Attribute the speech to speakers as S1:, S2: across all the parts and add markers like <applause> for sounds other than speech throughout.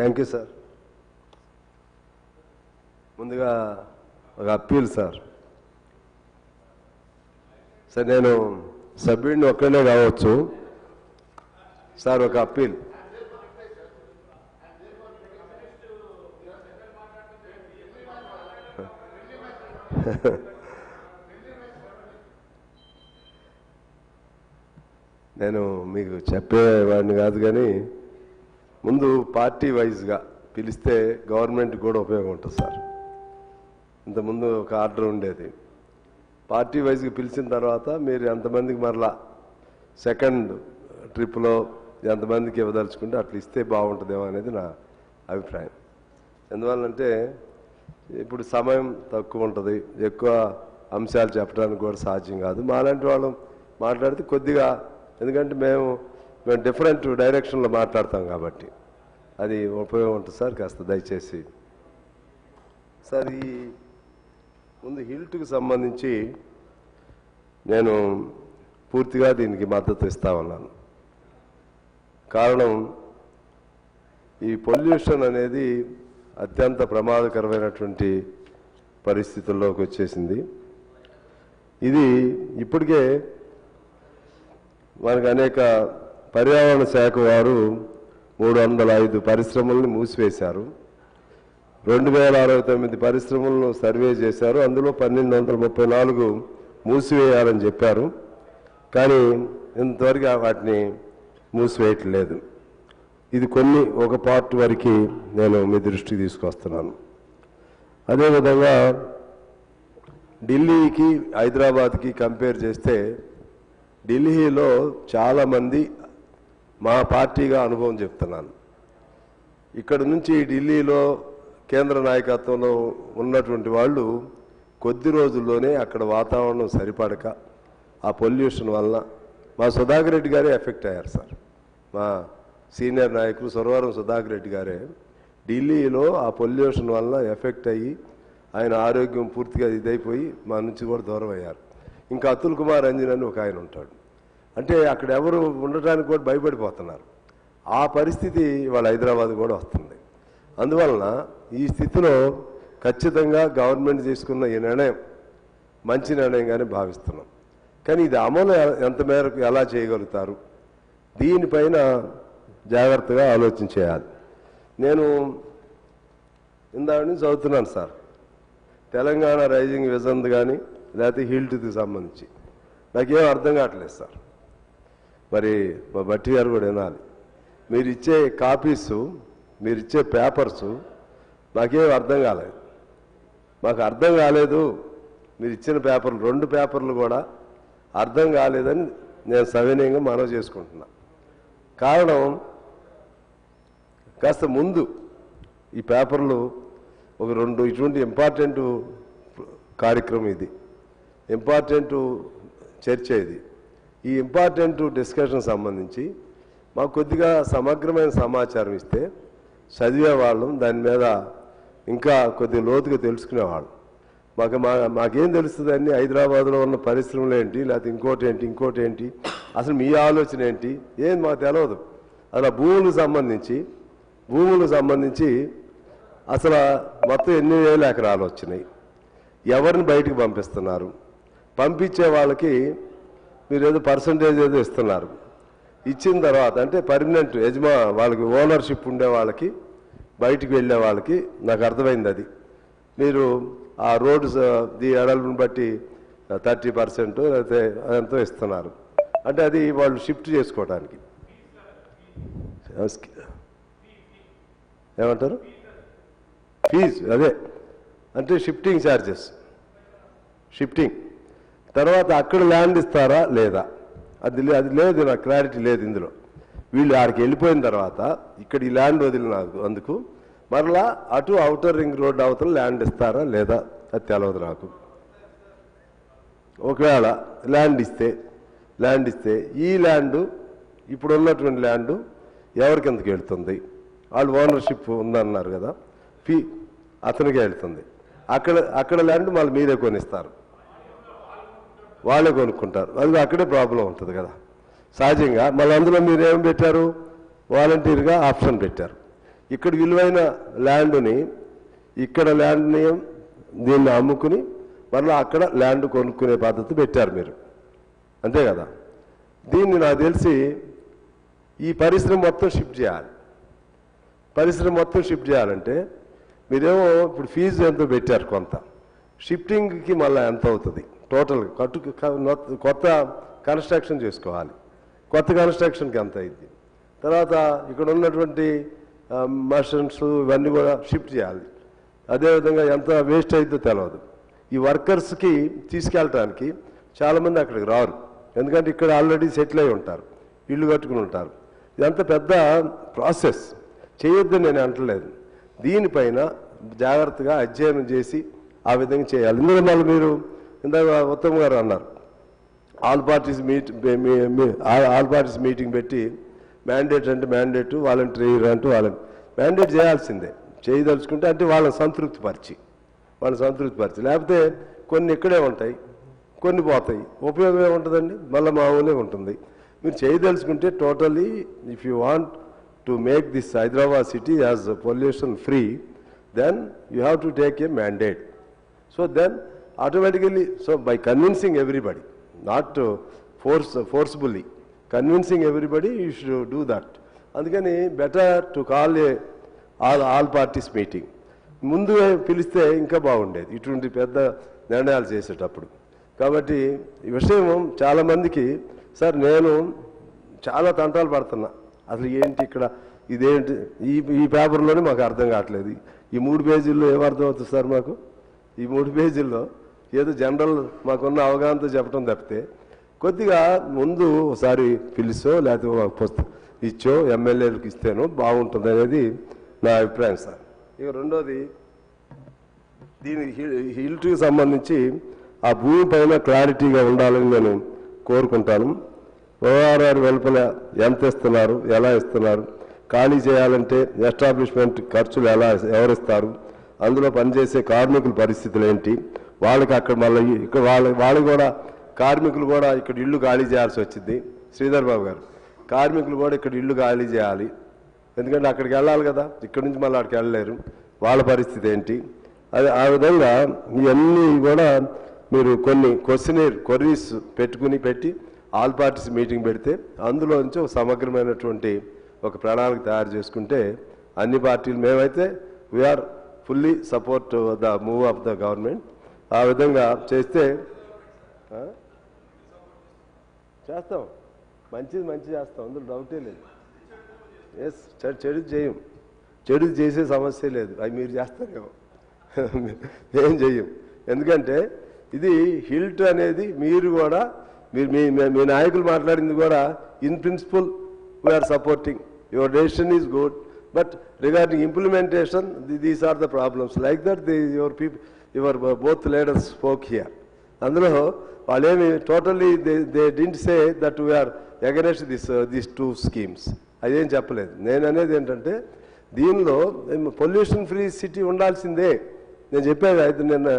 S1: Thank you sir ముందుగా ఒక appeal sir sir నేను సభ్యుడిని ఒక్కనే కావచ్చు. సార్ ఒక అప్పీల్. <laughs> నేను మీకు చెప్పేవాడిని కాదు కానీ ముందు పార్టీ వైజ్గా పిలిస్తే గవర్నమెంట్ కూడా ఉపయోగం ఉంటుంది సార్. ఇంతకుముందు ఒక ఆర్డర్ ఉండేది. పార్టీ వైజ్గా పిలిచిన తర్వాత మీరు ఎంతమందికి మరలా సెకండ్ ట్రిప్లో ఎంతమందికి ఇవ్వదలుచుకుంటే అట్లా ఇస్తే బాగుంటుందేమో అనేది నా అభిప్రాయం. ఎందువల్లంటే ఇప్పుడు సమయం తక్కువ ఉంటుంది. ఎక్కువ అంశాలు చెప్పడానికి కూడా సాధ్యం కాదు. మాలాంటి వాళ్ళు మాట్లాడితే కొద్దిగా ఎందుకంటే మేము మేము డిఫరెంట్ డైరెక్షన్లో మాట్లాడతాం కాబట్టి. అది ఉపయోగం ఉంటుంది సార్ కాస్త దయచేసి. సార్ ఈ ముందు హిల్ట్కి సంబంధించి నేను పూర్తిగా దీనికి మద్దతు ఇస్తా ఉన్నాను. కారణం ఈ పొల్యూషన్ అనేది అత్యంత ప్రమాదకరమైనటువంటి పరిస్థితుల్లోకి వచ్చేసింది. ఇది ఇప్పటికే మనకు అనేక పర్యావరణ శాఖ వారు మూడు వందల ఐదు పరిశ్రమల్ని మూసివేశారు. రెండు వేల అరవై తొమ్మిది పరిశ్రమలను సర్వే చేశారు. అందులో పన్నెండు వందల ముప్పై నాలుగు మూసివేయాలని చెప్పారు. కానీ ఇంతవరకు వాటిని మూసివేయట్లేదు. ఇది కొన్ని ఒక పార్ట్ వరకు నేను మీ దృష్టికి తీసుకొస్తున్నాను. అదేవిధంగా ఢిల్లీకి హైదరాబాద్కి కంపేర్ చేస్తే ఢిల్లీలో చాలామంది మా పార్టీగా అనుభవం చెప్తున్నాను. ఇక్కడ నుంచి ఢిల్లీలో కేంద్ర నాయకత్వంలో ఉన్నటువంటి వాళ్ళు కొద్ది రోజుల్లోనే అక్కడ వాతావరణం సరిపడక ఆ పొల్యూషన్ వలన మా సుధాకర్ రెడ్డి గారే ఎఫెక్ట్ అయ్యారు సార్. మా సీనియర్ నాయకులు సురవరం సుధాకర్ రెడ్డి గారే ఢిల్లీలో ఆ పొల్యూషన్ వలన ఎఫెక్ట్ అయ్యి ఆయన ఆరోగ్యం పూర్తిగా ఇదైపోయి మా నుంచి కూడా దూరం అయ్యారు. ఇంకా అతుల్ కుమార్ అంజన్ అని ఒక ఆయన ఉంటాడు. అంటే అక్కడ ఎవరు ఉండటానికి కూడా భయపడిపోతున్నారు. ఆ పరిస్థితి వాళ్ళ హైదరాబాద్ కూడా వస్తుంది. అందువలన ఈ స్థితిలో ఖచ్చితంగా గవర్నమెంట్ తీసుకున్న ఈ నిర్ణయం మంచి నిర్ణయంగానే భావిస్తున్నాం. కానీ ఇది అమలు ఎంత మేరకు ఎలా చేయగలుగుతారు? దీనిపైన జాగ్రత్తగా ఆలోచన చేయాలి. నేను ఇందాక నుంచి చదువుతున్నాను సార్. తెలంగాణ రైజింగ్ విజన్ కానీ లేకపోతే హిల్ట్కి సంబంధించి. నాకేం అర్థం కావట్లేదు సార్. మరి మా బట్టి గారు కూడా వినాలి. మీరు ఇచ్చే కాపీసు మీరు ఇచ్చే పేపర్సు మాకేం అర్థం కాలేదు. మాకు అర్థం కాలేదు. మీరు ఇచ్చిన పేపర్లు రెండు పేపర్లు కూడా అర్థం కాలేదని నేను సవినయంగా మనవి చేసుకుంటున్నా. కారణం కాస్త ముందు ఈ పేపర్లు ఒక రెండు ఇటువంటి ఇంపార్టెంట్ కార్యక్రమం ఇది. ఇంపార్టెంట్ చర్చ ఇది. ఈ ఇంపార్టెంట్ డిస్కషన్ సంబంధించి మాకు కొద్దిగా సమగ్రమైన సమాచారం ఇస్తే చదివేవాళ్ళం దాని మీద ఇంకా కొద్దిగా లోతుగా తెలుసుకునేవాళ్ళం మాకు మా మాకేం తెలుస్తుంది హైదరాబాద్లో ఉన్న పరిశ్రమలు ఏంటి? లేకపోతే ఇంకోటి ఏంటి? ఇంకోటి ఏంటి? అసలు మీ ఆలోచన ఏంటి? ఏం మాకు తెలియదు అసలు భూములకు సంబంధించి భూములకు సంబంధించి అసలు మొత్తం ఎన్ని వేల ఎకరాలు వచ్చినాయి? ఎవరిని బయటకు పంపిస్తున్నారు? పంపించే వాళ్ళకి మీరు ఏదో పర్సంటేజ్ ఏదో ఇస్తున్నారు. ఇచ్చిన తర్వాత అంటే పర్మనెంట్ యజమా వాళ్ళకి ఓనర్షిప్ ఉండే వాళ్ళకి బయటికి వెళ్ళే వాళ్ళకి నాకు అర్థమైంది అది. మీరు ఆ రోడ్డు ది ఎడల్పుని బట్టి థర్టీ పర్సెంట్ లేకపోతే అదంతా ఇస్తున్నారు. అంటే అది వాళ్ళు షిఫ్ట్ చేసుకోవడానికి ఏమంటారు? ఫీజు అదే. అంటే షిఫ్టింగ్ ఛార్జెస్ షిఫ్టింగ్ తర్వాత అక్కడ ల్యాండ్ ఇస్తారా? లేదా. అది లే- అది లేదు నాకు క్లారిటీ లేదు ఇందులో. వీళ్ళు ఆడికి వెళ్ళిపోయిన తర్వాత ఇక్కడ ఈ ల్యాండ్ వదిలిన అందుకు మరలా అటు అవుటర్ రింగ్ రోడ్ అవతల ల్యాండ్ ఇస్తారా? లేదా. అది తెలవదు నాకు. ఒకవేళ ల్యాండ్ ఇస్తే ల్యాండ్ ఇస్తే ఈ ల్యాండు ఇప్పుడు ఉన్నటువంటి ల్యాండ్ ఎవరి కిందకి వెళ్తుంది? వాళ్ళు ఓనర్షిప్ ఉందన్నారు కదా. ఫీ అతనికే వెళ్తుంది. అక్కడ అక్కడ ల్యాండ్ మళ్ళీ మీరే కొనిస్తారు. వాళ్ళే కొనుక్కుంటారు. అది అక్కడే ప్రాబ్లం ఉంటుంది కదా. సహజంగా మళ్ళీ అందులో మీరు ఏం పెట్టారు? వాలంటీర్గా ఆప్షన్ పెట్టారు. ఇక్కడ విలువైన ల్యాండ్ని ఇక్కడ ల్యాండ్ని దీన్ని అమ్ముకుని మరలా అక్కడ ల్యాండ్ కొనుక్కునే పద్ధతి పెట్టారు మీరు. అంతే కదా? దీన్ని నాకు తెలిసి ఈ పరిశ్రమ మొత్తం షిఫ్ట్ చేయాలి. పరిశ్రమ మొత్తం షిఫ్ట్ చేయాలంటే మీరేమో ఇప్పుడు ఫీజు ఎంతో పెట్టారు కొంత. షిఫ్టింగ్కి మళ్ళీ ఎంత అవుతుంది? టోటల్ కట్టు కొత్త కన్స్ట్రక్షన్ చేసుకోవాలి. కొత్త కన్స్ట్రక్షన్కి ఎంత అయింది? తర్వాత ఇక్కడ ఉన్నటువంటి మషన్స్ ఇవన్నీ కూడా షిఫ్ట్ చేయాలి. అదేవిధంగా ఎంత వేస్ట్ అవుతుందో తెలియదు ఈ వర్కర్స్కి తీసుకెళ్ళటానికి చాలామంది అక్కడికి రారు. ఎందుకంటే ఇక్కడ ఆల్రెడీ సెటిల్ అయి ఉంటారు. ఇల్లు కట్టుకుని ఉంటారు. ఇదంతా పెద్ద ప్రాసెస్ చేయొద్దని నేను అంటలేదు. దీనిపైన జాగ్రత్తగా అధ్యయనం చేసి ఆ విధంగా చేయాలి. ఇందులో మళ్ళీ మీరు ఇందాక ఉత్తమ్ గారు అన్నారు all parties meet all parties meeting పెట్టి మ్యాండేట్ అంటే మ్యాండేట్ వాలంటీర్ అంటే వాళ్ళని మ్యాండేట్ చేయాల్సిందే. చేయదలుచుకుంటే అంటే వాళ్ళని సంతృప్తిపరిచి వాళ్ళని సంతృప్తిపరిచి. లేకపోతే కొన్ని ఇక్కడే ఉంటాయి కొన్ని పోతాయి. ఉపయోగం ఏముంటుందండి? మళ్ళీ మామూలే ఉంటుంది. మీరు చేయదలుచుకుంటే totally if you want to make this Hyderabad city as pollution free then you have to take a mandate so then automatically so by convincing everybody not force forcefully convincing everybody you should do that అందుకని better to call a all all parties meeting ముందు పిలిస్తే ఇంకా బాగుండేది. ఇటువంటి పెద్ద నిర్ణయాలు చేసేటప్పుడు. కాబట్టి ఈ విషయం చాలామందికి సార్ నేను చాలా తంటాలు పడుతున్నా. అసలు ఏంటి ఇక్కడ? ఇదేంటి? ఈ ఈ పేపర్లోనే మాకు అర్థం కావట్లేదు. ఈ మూడు పేజీల్లో ఏమర్థం అవుతుంది సార్ మాకు? ఈ మూడు పేజీల్లో ఏదో జనరల్ మాకున్న అవగాహనతో చెప్పడం తప్పితే కొద్దిగా ముందు ఒకసారి పిలిచో లేకపోతే పుస్త పుస్తకం ఇచ్చో ఎమ్మెల్యేలకు ఇస్తేనో బాగుంటుంది అనేది నా అభిప్రాయం సార్. ఇక రెండోది దీని హిల్టీకి సంబంధించి ఆ భూమి పైన క్లారిటీగా ఉండాలని నేను కోరుకుంటాను. ఓఆర్ఆర్ వెలుపల ఎంత ఇస్తున్నారు ఎలా ఇస్తున్నారు ఖాళీ చేయాలంటే ఎస్టాబ్లిష్మెంట్ ఖర్చులు ఎలా ఎవరిస్తారు అందులో పనిచేసే కార్మికుల పరిస్థితులు ఏంటి వాళ్ళకి అక్కడ మళ్ళీ ఇక్కడ వాళ్ళ వాళ్ళు కూడా కార్మికులు కూడా ఇక్కడ ఇల్లు ఖాళీ చేయాల్సి వచ్చింది. శ్రీధర్ బాబు గారు. కార్మికులు కూడా ఇక్కడ ఇల్లు ఖాళీ చేయాలి. ఎందుకంటే అక్కడికి వెళ్ళాలి కదా. ఇక్కడి నుంచి మళ్ళీ అక్కడికి వెళ్ళలేరు. వాళ్ళ పరిస్థితి ఏంటి? అది ఆ విధంగా ఇవన్నీ కూడా మీరు కొన్ని క్వశ్చనీర్ కొర్రీస్ పెట్టుకుని పెట్టి ఆల్ పార్టీస్ మీటింగ్ పెడితే అందులో నుంచి ఒక సమగ్రమైనటువంటి ఒక ప్రణాళిక తయారు చేసుకుంటే అన్ని పార్టీలు మేమైతే we are fully support the move of the government ఆ విధంగా చేస్తే చేస్తాం. మంచిది మంచి చేస్తాం. అందులో డౌటే లేదు. ఎస్ చెడు చేయం. చెడు చేసే సమస్య లేదు. అవి మీరు చేస్తారేమో. ఏం చెయ్యం? ఎందుకంటే ఇది హిల్ట్ అనేది మీరు కూడా మీరు మీ మీ- మీ నాయకులు మాట్లాడింది కూడా in principle we are supporting your decision is good but regarding implementation these are the problems like that the your people your both leaders spoke here. అందులో వాళ్ళేమి totally they they didn't say that we are against this this two schemes. అదేం చెప్పలేదు. నేను అనేది ఏంటంటే దీనిలో pollution free city ఉండాల్సిందే. నేను చెప్పేది అయితే నిన్న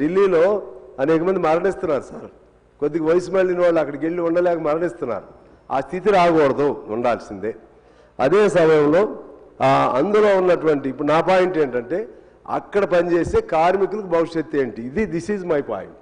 S1: ఢిల్లీలో అనేక మంది మరణిస్తున్నారు సార్. కొద్దిగా వయసు మళ్ళిన వాళ్ళు అక్కడికి వెళ్ళి ఉండలేక మరణిస్తున్నారు. ఆ స్థితి రాకూడదు ఉండాల్సిందే. అదే సమయంలో అందులో ఉన్నటువంటి ఇప్పుడు నా పాయింట్ ఏంటంటే అక్కడ పనిచేసే కార్మికులకు భవిష్యత్తు ఏంటి? ఇది దిస్ ఈజ్ మై పాయింట్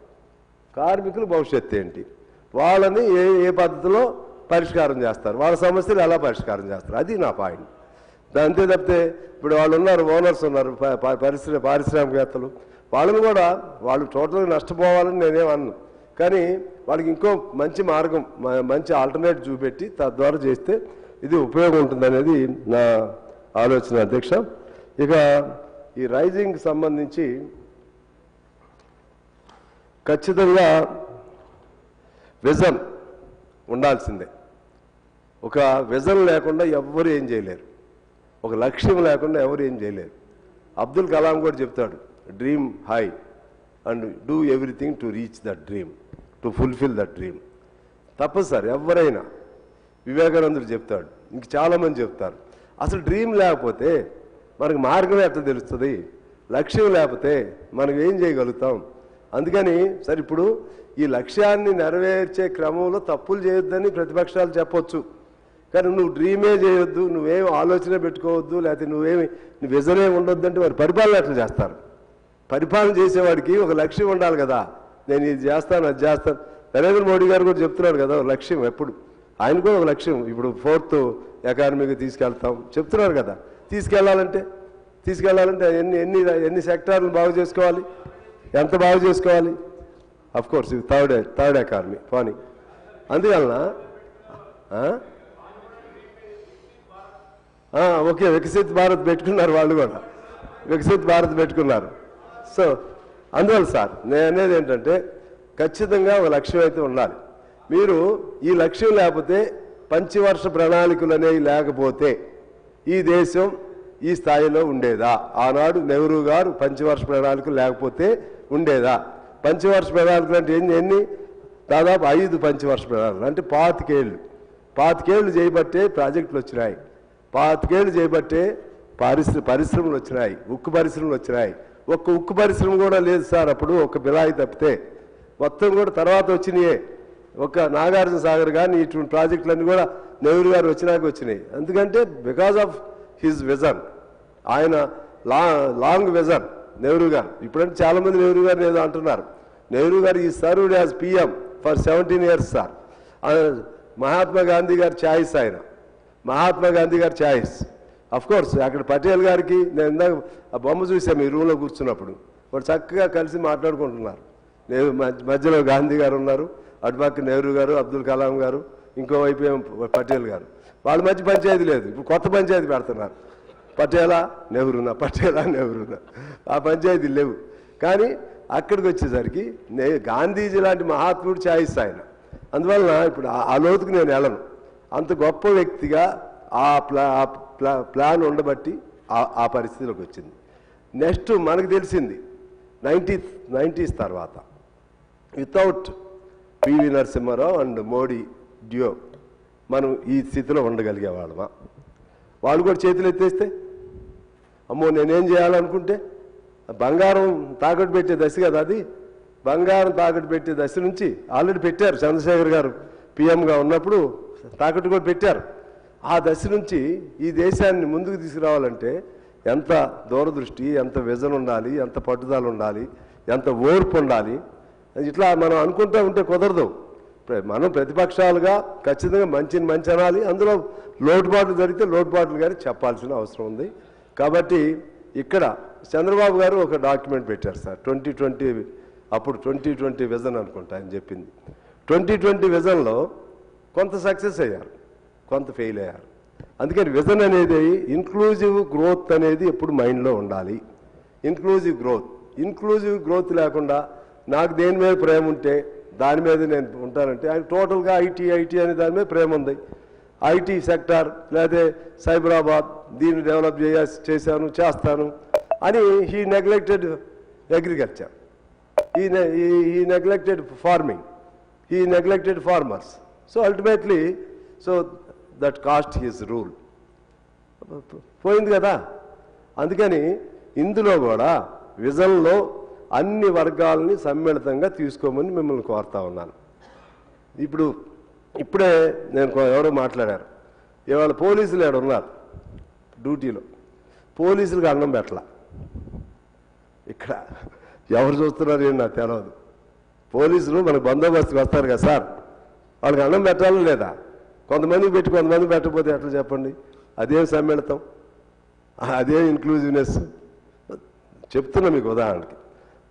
S1: కార్మికుల భవిష్యత్తు ఏంటి? వాళ్ళని ఏ ఏ పద్ధతిలో పరిష్కారం చేస్తారు? వాళ్ళ సమస్యలు ఎలా పరిష్కారం చేస్తారు? అది నా పాయింట్ అంతే తప్పితే ఇప్పుడు వాళ్ళు ఉన్నారు ఓనర్స్ ఉన్నారు ప- పరిశ్రమ పారిశ్రామికవేత్తలు. వాళ్ళని కూడా వాళ్ళు టోటల్గా నష్టపోవాలని నేనేమన్నాను కానీ వాళ్ళకి ఇంకో మంచి మార్గం మంచి ఆల్టర్నేట్ చూపెట్టి తద్వారా చేస్తే ఇది ఉపయోగం ఉంటుంది అనేది నా ఆలోచన అధ్యక్ష. ఇక ఈ రైజింగ్ సంబంధించి ఖచ్చితంగా విజన్ ఉండాల్సిందే. ఒక విజన్ లేకుండా ఎవ్వరు ఏం చేయలేరు. ఒక లక్ష్యం లేకుండా ఎవరు ఏం చేయలేరు. అబ్దుల్ కలాం కూడా చెప్తాడు dream high and do everything to reach that dream to fulfil that dream తప్పదు సార్ ఎవరైనా. వివేకానందుడు చెప్తాడు ఇంక చాలామంది చెప్తారు అసలు డ్రీమ్ లేకపోతే మనకు మార్గం ఎట్లా తెలుస్తుంది. లక్ష్యం లేకపోతే మనం ఏం చేయగలుగుతాం? అందుకని సరే ఇప్పుడు ఈ లక్ష్యాన్ని నెరవేర్చే క్రమంలో తప్పులు చేయొద్దని ప్రతిపక్షాలు చెప్పొచ్చు. కానీ నువ్వు డ్రీమే చేయొద్దు నువ్వేం ఆలోచన పెట్టుకోవద్దు లేకపోతే నువ్వేమి విజనే ఉండొద్దు అంటే మరి పరిపాలన ఎట్లా చేస్తారు? పరిపాలన చేసేవాడికి ఒక లక్ష్యం ఉండాలి కదా. నేను ఇది చేస్తాను అది చేస్తాను. నరేంద్ర మోడీ గారు కూడా చెప్తున్నారు కదా ఒక లక్ష్యం ఎప్పుడు? ఆయన కూడా ఒక లక్ష్యం. ఇప్పుడు ఫోర్త్ ఎకానమీకి తీసుకెళ్తాం. చెప్తున్నారు కదా. తీసుకెళ్ళాలంటే తీసుకెళ్ళాలంటే ఎన్ని ఎన్ని ఎన్ని సెక్టార్లు బాగు చేసుకోవాలి? ఎంత బాగు చేసుకోవాలి? అఫ్ కోర్స్ ఇది థర్డ్ థర్డ్ ఎకానమీ పోనీ అందువలన ఓకే వికసిత్ భారత్ పెట్టుకున్నారు వాళ్ళు కూడా. వికసిత్ భారత్ పెట్టుకున్నారు. సో అందువల్ల సార్ నేను అనేది ఏంటంటే ఖచ్చితంగా ఒక లక్ష్యం అయితే ఉండాలి. మీరు ఈ లక్ష్యం లేకపోతే పంచవర్ష ప్రణాళికలు అనేవి లేకపోతే ఈ దేశం ఈ స్థాయిలో ఉండేదా? ఆనాడు నెహ్రూ గారు పంచవర్ష ప్రణాళికలు లేకపోతే ఉండేదా? పంచవర్ష ప్రణాళికలు అంటే ఎన్ని ఎన్ని? దాదాపు ఐదు పంచవర్ష ప్రణాళికలు. అంటే పాతికేళ్ళు. పాతికేళ్ళు చేయబట్టే ప్రాజెక్టులు వచ్చినాయి. పాతికేళ్ళు చేయబట్టే పరిశ్ర పరిశ్రమలు వచ్చినాయి. ఉక్కు పరిశ్రమలు వచ్చినాయి. ఒక్క ఉక్కు పరిశ్రమ కూడా లేదు సార్ అప్పుడు. ఒక బిలాయి తప్పితే. మొత్తం కూడా తర్వాత వచ్చినాయే. ఒక నాగార్జున సాగర్ కానీ ఇటువంటి ప్రాజెక్టులన్నీ కూడా నెహ్రూ గారు వచ్చినాక వచ్చినాయి. ఎందుకంటే బికాజ్ ఆఫ్ హిజ్ విజన్ ఆయన లా లాంగ్ విజన్ నెహ్రూ గారు. ఇప్పుడంటే చాలామంది నెహ్రూ గారిని ఏదో అంటున్నారు. నెహ్రూ గారు ఈ served as PM for seventeen years sir Mahatma Gandhi గారి ఛాయిస్ ఆయన. మహాత్మా గాంధీ గారి ఛాయిస్. అఫ్ కోర్స్ అక్కడ పటేల్ గారికి నేను ఇందాక ఆ బొమ్మ చూసాను ఈ రూమ్లో కూర్చున్నప్పుడు. వాడు చక్కగా కలిసి మాట్లాడుకుంటున్నారు. నేను మధ్య- మధ్యలో గాంధీ గారు ఉన్నారు. అటుపక్క నెహ్రూ గారు అబ్దుల్ కలాం గారు. ఇంకోవైపు ఏమో పటేల్ గారు. వాళ్ళ మధ్య పంచాయతీ లేదు. ఇప్పుడు కొత్త పంచాయతీ పెడుతున్నారు. పటేలా నెహ్రూనా? పటేలా నెహ్రూనా? ఆ పంచాయతీ లేవు. కానీ అక్కడికి వచ్చేసరికి నే గాంధీజీ లాంటి మహాత్ముడు ఛాయిస్ ఆయన. అందువలన ఇప్పుడు ఆ- లోతుకు నేను వెళ్ళను. అంత గొప్ప వ్యక్తిగా ఆ ప్లా ఆ ప్లా ప్లాన్ ఉండబట్టి ఆ- ఆ పరిస్థితిలోకి వచ్చింది. నెక్స్ట్ మనకు తెలిసింది నైంటీ నైంటీస్ తర్వాత వితౌట్ పివి నరసింహారావు అండ్ మోడీ డ్యో. మనం ఈ స్థితిలో ఉండగలిగే వాళ్ళమా వాళ్ళు కూడా చేతులు ఎత్తేస్తే అమ్మో నేనేం చేయాలనుకుంటే బంగారం తాకట్టు పెట్టే దశ కదా అది. బంగారం తాకట్టు పెట్టే దశ నుంచి ఆల్రెడీ పెట్టారు చంద్రశేఖర్ గారు పిఎంగా ఉన్నప్పుడు తాకట్టు కూడా పెట్టారు. ఆ దశ నుంచి ఈ దేశాన్ని ముందుకు తీసుకురావాలంటే ఎంత దూరదృష్టి ఎంత విజన్ ఉండాలి ఎంత పట్టుదల ఉండాలి ఎంత ఓర్పు ఉండాలి ఇట్లా మనం అనుకుంటూ ఉంటే కుదరదు. మనం ప్రతిపక్షాలుగా ఖచ్చితంగా మంచిని మంచి అనాలి అందులో లోటుబాట్లు జరిగితే లోటుబాట్లు కానీ చెప్పాల్సిన అవసరం ఉంది. కాబట్టి ఇక్కడ చంద్రబాబు గారు ఒక డాక్యుమెంట్ పెట్టారు సార్. ట్వంటీ ట్వంటీ అప్పుడు ట్వంటీ ట్వంటీ విజన్ అనుకుంటా ఆయన చెప్పింది. ట్వంటీ ట్వంటీ విజన్లో కొంత సక్సెస్ అయ్యారు కొంత ఫెయిల్ అయ్యారు. అందుకని విజన్ అనేది ఇన్క్లూజివ్ గ్రోత్ అనేది ఎప్పుడు మైండ్లో ఉండాలి. Inclusive growth. ఇన్క్లూజివ్ గ్రోత్ లేకుండా నాకు దేని మీద ప్రేమ ఉంటే దాని మీద నేను ఉంటానంటే ఆయన టోటల్గా ఐటీ ఐటీ అనే దాని మీద ప్రేమ ఉంది. ఐటీ సెక్టార్ లేదా సైబరాబాద్ దీన్ని డెవలప్ చేయ చేశాను చేస్తాను అని హీ నెగ్లెక్టెడ్ అగ్రికల్చర్. ఈ ఈ నెగ్లెక్టెడ్ ఫార్మింగ్ ఈ neglected farmers. So ultimately so that cost his rule. పోయింది కదా? అందుకని ఇందులో కూడా విజన్లో అన్ని వర్గాలని సమ్మిళితంగా తీసుకోమని మిమ్మల్ని కోరుతా ఉన్నాను. ఇప్పుడు ఇప్పుడే నేను కొ- ఎవరో మాట్లాడారు. ఇవాళ పోలీసులు ఏడు ఉన్నారు డ్యూటీలో. పోలీసులకు అన్నం పెట్టలా. ఇక్కడ ఎవరు చూస్తున్నారు ఏంటి నాకు తెలియదు పోలీసులు మనకు బందోబస్తుకి వస్తారు కదా సార్. వాళ్ళకి అన్నం పెట్టాలి లేదా? కొంతమందికి పెట్టి కొంతమంది పెట్టకపోతే ఎట్లా చెప్పండి? అదేం సమ్మిళితం. అదేం ఇన్క్లూజివ్నెస్ చెప్తున్నా మీకు ఉదాహరణకి.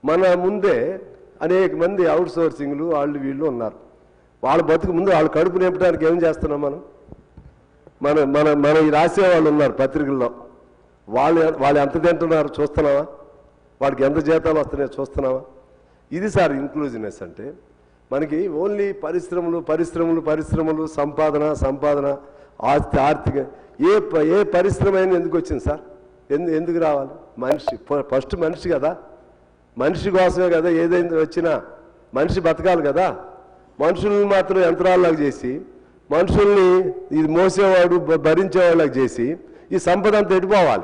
S1: మన ముందే అనేక మంది అవుట్ సోర్సింగ్లు వాళ్ళు వీళ్ళు ఉన్నారు. వాళ్ళ బతుకు ముందు వాళ్ళు కడుపు నింపడానికి ఏం చేస్తున్నాం మనం? మన మన మన ఈ రాసే వాళ్ళు ఉన్నారు పత్రికల్లో. వాళ్ళు వాళ్ళు ఎంత తింటున్నారు చూస్తున్నావా? వాడికి ఎంత జీతాలు వస్తున్నాయో చూస్తున్నావా? ఇది సార్ ఇంక్లూజివ్నెస్ అంటే మనకి ఓన్లీ పరిశ్రమలు పరిశ్రమలు పరిశ్రమలు సంపాదన సంపాదన ఆస్తి ఆర్థిక ఏ ప- ఏ పరిశ్రమ అయినా ఎందుకు వచ్చింది సార్? ఎందు ఎందుకు రావాలి? మనిషి ఫస్ట్ మనిషి కదా. మనిషి కోసమే కదా ఏదైనా వచ్చినా మనిషి బతకాలి కదా. మనుషుల్ని మాత్రం యంత్రాల్లాగా చేసి మనుషుల్ని ఇది మోసేవాడు భ- భరించేవాళ్ళకి చేసి ఈ సంపద అంతా వెళ్ళిపోవాలి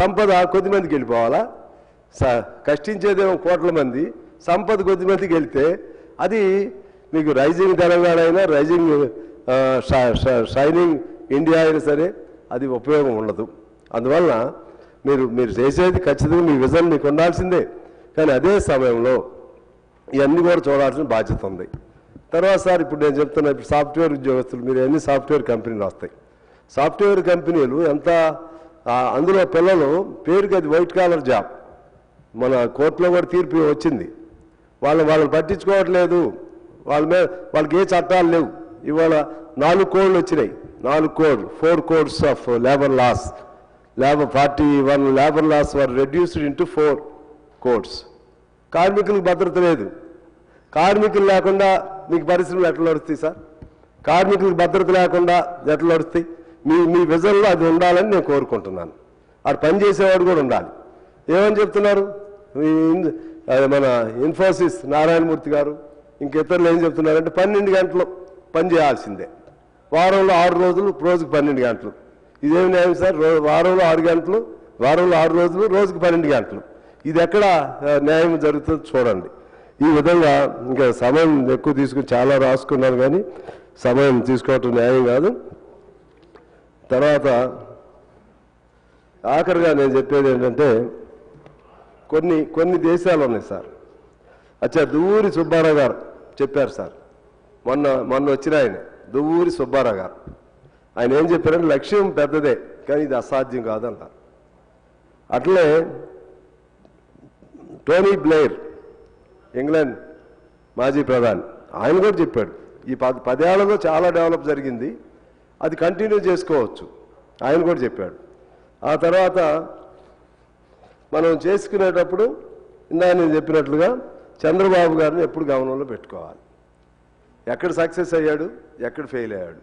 S1: సంపద కొద్ది మందికి వెళ్ళిపోవాలా? స కష్టించేదేమో కోట్ల మంది. సంపద కొద్ది మందికి వెళ్తే అది మీకు రైజింగ్ తెలంగాణ అయినా రైజింగ్ షైనింగ్ ఇండియా అయినా సరే అది ఉపయోగం ఉండదు. అందువల్ల మీరు మీరు చేసేది ఖచ్చితంగా మీ విజన్ మీకు ఉండాల్సిందే. కానీ అదే సమయంలో ఇవన్నీ కూడా చూడాల్సిన బాధ్యత ఉంది. తర్వాత సార్ ఇప్పుడు నేను చెప్తున్నా ఇప్పుడు సాఫ్ట్వేర్ ఉద్యోగస్తులు మీరు అన్ని సాఫ్ట్వేర్ కంపెనీలు వస్తాయి సాఫ్ట్వేర్ కంపెనీలు ఎంత అందులో పిల్లలు పేరుకి అది వైట్ కాలర్ జాబ్. మన కోర్టులో కూడా తీర్పు వచ్చింది. వాళ్ళు వాళ్ళని పట్టించుకోవట్లేదు. వాళ్ళ మీద వాళ్ళకి ఏ చట్టాలు లేవు. ఇవాళ నాలుగు కోడ్లు వచ్చినాయి. నాలుగు code four codes of labour laws. Labour forty one labour laws were reduced into four. Courts. కార్మికులకు భద్రత లేదు. కార్మికులు లేకుండా మీకు పరిశ్రమలు ఎట్లా నడుస్తాయి సార్? కార్మికులకు భద్రత లేకుండా ఎట్లా నడుస్తాయి? మీ మీ విజన్లో అది ఉండాలని నేను కోరుకుంటున్నాను. అది పని చేసేవాడు కూడా ఉండాలి. ఏమని చెప్తున్నారు? మన ఇన్ఫోసిస్ నారాయణమూర్తి గారు ఇంక ఇతరులు ఏం చెప్తున్నారంటే పన్నెండు గంటలు పని చేయాల్సిందే. వారంలో ఆరు రోజులు రోజుకు పన్నెండు గంటలు. ఇదేమి న్యాయం సార్? వారంలో ఆరు గంటలు వారంలో ఆరు రోజులు రోజుకు పన్నెండు గంటలు. ఇది ఎక్కడ న్యాయం జరుగుతుందో చూడండి. ఈ విధంగా ఇంకా సమయం ఎక్కువ తీసుకుని చాలా రాసుకున్నాను కానీ సమయం తీసుకోవటం న్యాయం కాదు. తర్వాత ఆఖరిగా నేను చెప్పేది ఏంటంటే కొన్ని కొన్ని దేశాలు ఉన్నాయి సార్. అచ్చా దువ్వూరి సుబ్బారావు గారు చెప్పారు సార్. మొన్న మొన్న వచ్చిన ఆయన దువ్వూరి సుబ్బారావు గారు. ఆయన ఏం చెప్పారంటే లక్ష్యం పెద్దదే కానీ ఇది అసాధ్యం కాదన్నారు అట్లే టోనీ బ్లేయర్ ఇంగ్లాండ్ మాజీ ప్రధాని. ఆయన కూడా చెప్పాడు ఈ పది పదేళ్ళలో చాలా డెవలప్ జరిగింది అది కంటిన్యూ చేసుకోవచ్చు. ఆయన కూడా చెప్పాడు. ఆ తర్వాత మనం చేసుకునేటప్పుడు ఇందాక నేను చెప్పినట్లుగా చంద్రబాబు గారిని ఎప్పుడు గమనంలో పెట్టుకోవాలి. ఎక్కడ సక్సెస్ అయ్యాడు ఎక్కడ ఫెయిల్ అయ్యాడు.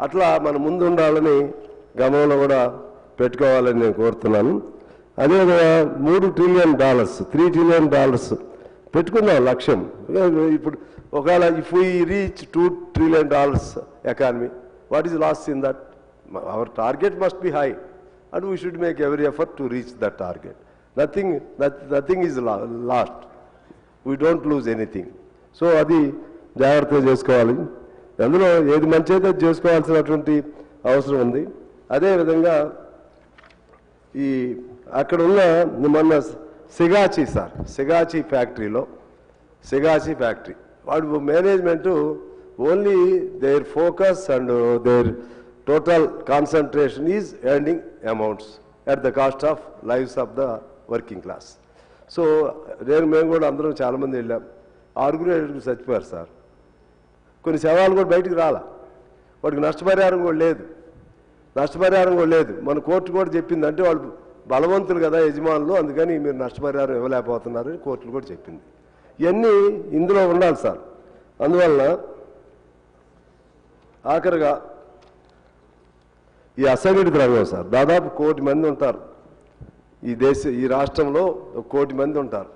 S1: అట్లా మన ముందు ఉండాలని గమనంలో కూడా పెట్టుకోవాలని నేను కోరుతున్నాను. అదేవిధంగా మూడు trillion dollars three trillion dollars పెట్టుకుందాం లక్ష్యం. ఇప్పుడు ఒకవేళ if we reach two trillion dollars economy what is lost in that our target must be high and we should make every effort to reach that target nothing nothing is lost we don't lose anything so అది జాగ్రత్తగా చేసుకోవాలి. అందులో ఏది మంచి అయితే చేసుకోవాల్సినటువంటి అవసరం ఉంది. అదేవిధంగా ఈ అక్కడ ఉన్న మొన్న సిగాచి సార్ సిగాచి ఫ్యాక్టరీలో సిగాచి ఫ్యాక్టరీ. వాడు management only their focus and their total concentration is earning amounts at the cost of lifes of the working class. So నేను మేము కూడా అందరం చాలామంది వెళ్ళాం. ఆరుగురు ఏడుగురు చచ్చిపోయారు సార్. కొన్ని శవాలు కూడా బయటికి రాలా. వాడికి నష్టపరిహారం కూడా లేదు. నష్టపరిహారం కూడా లేదు. మన కోర్టు కూడా చెప్పిందంటే వాళ్ళు బలవంతులు కదా యజమానులు అందుకని మీరు నష్టపరిహారం ఇవ్వలేకపోతున్నారు కోర్టులు కూడా చెప్పింది. ఇవన్నీ ఇందులో ఉండాలి సార్. అందువల్ల ఆఖరిగా ఈ అసంఘటిత రంగం సార్ దాదాపు కోటి మంది ఉంటారు. ఈ దేశ ఈ రాష్ట్రంలో ఒక కోటి మంది ఉంటారు.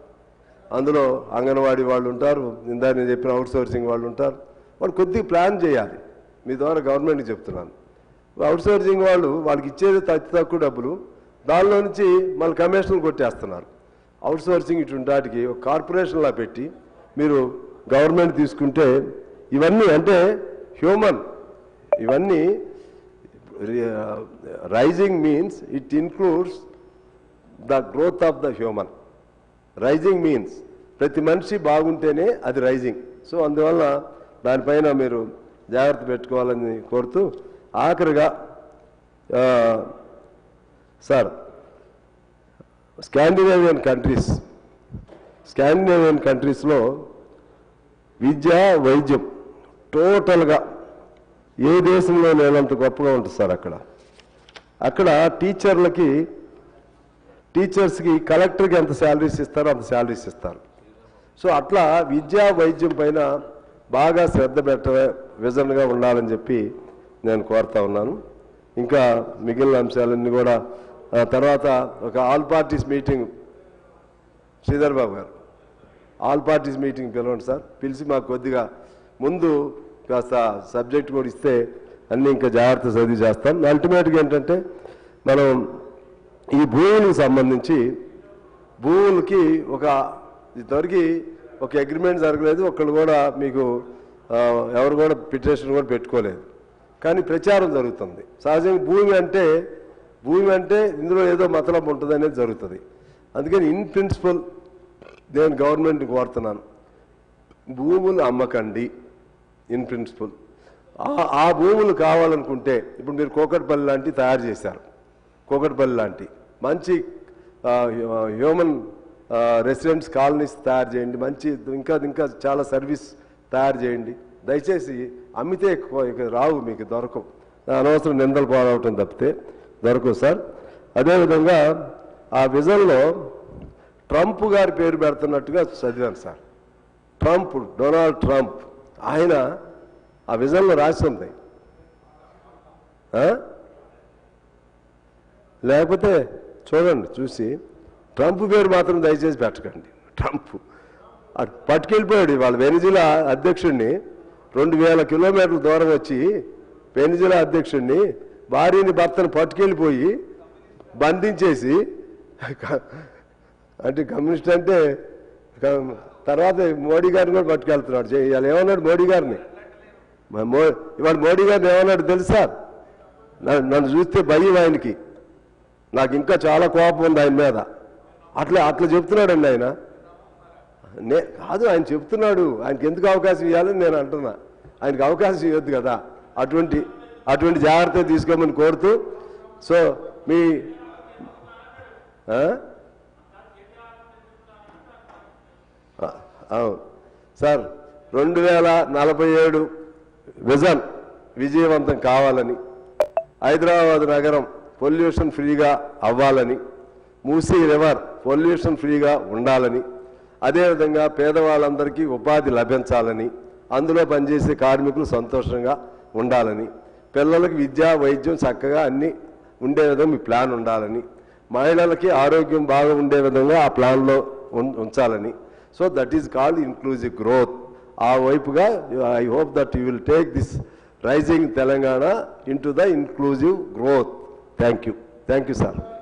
S1: అందులో అంగన్వాడీ వాళ్ళు ఉంటారు ఇందా నేను చెప్పిన అవుట్ సోర్సింగ్ వాళ్ళు ఉంటారు. వాళ్ళు కొద్దిగా ప్లాన్ చేయాలి. మీ ద్వారా గవర్నమెంట్కి చెప్తున్నాను. అవుట్ సోర్సింగ్ వాళ్ళు వాళ్ళకి ఇచ్చేది అతి తక్కువ డబ్బులు దానిలో నుంచి మళ్ళీ కమిషన్లు కొట్టేస్తున్నారు. అవుట్సోర్సింగ్ ఇటువంటి వాటికి ఒక కార్పొరేషన్లా పెట్టి మీరు గవర్నమెంట్ తీసుకుంటే ఇవన్నీ అంటే హ్యూమన్. ఇవన్నీ rising means it includes the growth of the human. Rising means ప్రతి మనిషి బాగుంటేనే అది రైజింగ్. సో అందువల్ల దానిపైన మీరు జాగ్రత్త పెట్టుకోవాలని కోరుతూ ఆఖరిగా సార్ స్కాండినేవియన్ కంట్రీస్ స్కాండినేవియన్ కంట్రీస్లో విద్య వైద్యం టోటల్గా ఏ దేశంలో లేనంత గొప్పగా ఉంటుంది సార్ అక్కడ? అక్కడ టీచర్లకి టీచర్స్కి కలెక్టర్కి ఎంత శాలరీస్ ఇస్తారో అంత శాలరీస్ ఇస్తారు. సో అట్లా విద్యా వైద్యం పైన బాగా శ్రద్ధ పెట్ట విజన్గా ఉండాలని చెప్పి నేను కోరుతా ఉన్నాను. ఇంకా మిగిలిన అంశాలన్నీ కూడా తర్వాత ఒక all parties meeting. Sridhar Babu garu. All parties meeting పిలవండి సార్. పిలిచి మాకు కొద్దిగా ముందు కాస్త సబ్జెక్ట్ కూడా ఇస్తే అన్నీ ఇంకా జాగ్రత్త చదివి చేస్తాం. అల్టిమేట్గా ఏంటంటే మనం ఈ భూములకు సంబంధించి భూములకి ఒక ఇంతవరకు ఒక అగ్రిమెంట్ జరగలేదు. ఒకళ్ళు కూడా మీకు ఎవరు కూడా పిటిషన్ కూడా పెట్టుకోలేదు. కానీ ప్రచారం జరుగుతుంది. సహజంగా భూమి అంటే భూమి అంటే ఇందులో ఏదో మతలం ఉంటుంది అనేది జరుగుతుంది. అందుకని ఇన్ ప్రిన్సిపల్ నేను గవర్నమెంట్కి కోరుతున్నాను భూములు అమ్మకండి ఇన్ ప్రిన్సిపల్ ఆ- భూములు కావాలనుకుంటే ఇప్పుడు మీరు కోకట్పల్లి లాంటి తయారు చేశారు. కోకట్పల్లి లాంటి. మంచి హ్యూమన్ రెసిడెంట్స్ కాలనీస్ తయారు చేయండి. మంచి ఇంకా ఇంకా చాలా సర్వీస్ తయారు చేయండి. దయచేసి అమ్మితే ఎక్కువ రావు మీకు దొరకవు. అనవసరం నిందలు పాడవటం తప్పితే. దొరకవు సార్. అదేవిధంగా ఆ విజన్లో ట్రంప్ గారి పేరు పెడుతున్నట్టుగా చదివాను సార్. Trump Donald Trump. ఆయన ఆ విజన్లో రాసి ఉంది ఆ? లేకపోతే చూడండి చూసి. ట్రంప్ పేరు మాత్రం దయచేసి పెట్టకండి. ట్రంప్. అటు పట్టుకెళ్ళిపోయాడు వాళ్ళ వెనిజిలా అధ్యక్షుడిని. రెండు వేల కిలోమీటర్ల దూరం వచ్చి వెనిజిలా అధ్యక్షుడిని భార్యని భర్తను పట్టుకెళ్ళిపోయి బంధించేసి అంటే కమ్యూనిస్ట్ అంటే తర్వాత మోడీ గారిని కూడా పట్టుకెళ్తున్నాడు. ఇవాళ ఏమన్నాడు మోడీ గారిని? మరి మో ఇవాళ మోడీ గారిని ఏమన్నాడు తెలుసా? నన్ను నన్ను చూస్తే భయం ఆయనకి. నాకు ఇంకా చాలా కోపం ఉంది ఆయన మీద. అట్లా అట్లా చెప్తున్నాడండి ఆయన. నే కాదు ఆయన చెప్తున్నాడు. ఆయనకి ఎందుకు అవకాశం ఇవ్వాలని నేను అంటున్నా. ఆయనకి అవకాశం ఇవ్వద్దు కదా. అటువంటి అటువంటి జాగ్రత్త తీసుకోమని కోరుతూ సో మీ అవును. సార్ రెండు వేల నలభై ఏడు విజన్ విజయవంతం కావాలని హైదరాబాద్ నగరం పొల్యూషన్ ఫ్రీగా అవ్వాలని మూసీ రివర్ పొల్యూషన్ ఫ్రీగా ఉండాలని అదేవిధంగా పేదవాళ్ళందరికీ ఉపాధి లభించాలని అందులో పనిచేసే కార్మికులు సంతోషంగా ఉండాలని పిల్లలకి విద్య వైద్యం చక్కగా అన్నీ ఉండే విధంగా మీ ప్లాన్ ఉండాలని. మహిళలకి ఆరోగ్యం బాగా ఉండే విధంగా ఆ ప్లాన్లో ఉం- ఉంచాలని. So that is called inclusive growth ఆ వైపుగా I hope that you will take this rising Telangana in the inclusive growth thank you thank you sir